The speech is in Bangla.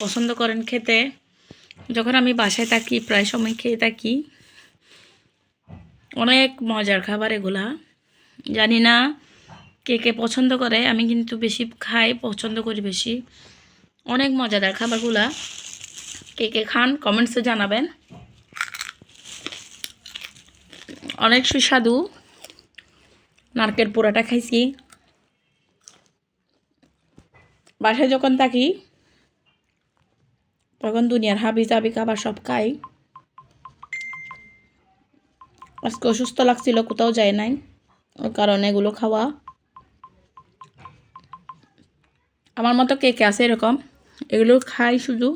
পছন্দ করেন খেতে, যখন আমি বাসায় থাকি, প্রায় সময় খেয়ে থাকি, অনেক মজার খাবার এগুলা। জানি না কে কে পছন্দ করে, আমি কিন্তু বেশি খাই, পছন্দ করি বেশি। অনেক মজাদার খাবারগুলা। কে কে খান কমেন্টসে জানাবেন। অনেক সুস্বাদু। নারকেল পোড়াটা খাইছি। বাসায় যখন থাকি তখন দুনিয়ার হাবি জাবি খাবার সব খাই আজকে অসুস্থ লাগছিল, কোথাও যায় নাই। ওই কারণে এগুলো খাওয়া। আমার মতো কে কে আছে এরকম? এগুলো খাই শুধু।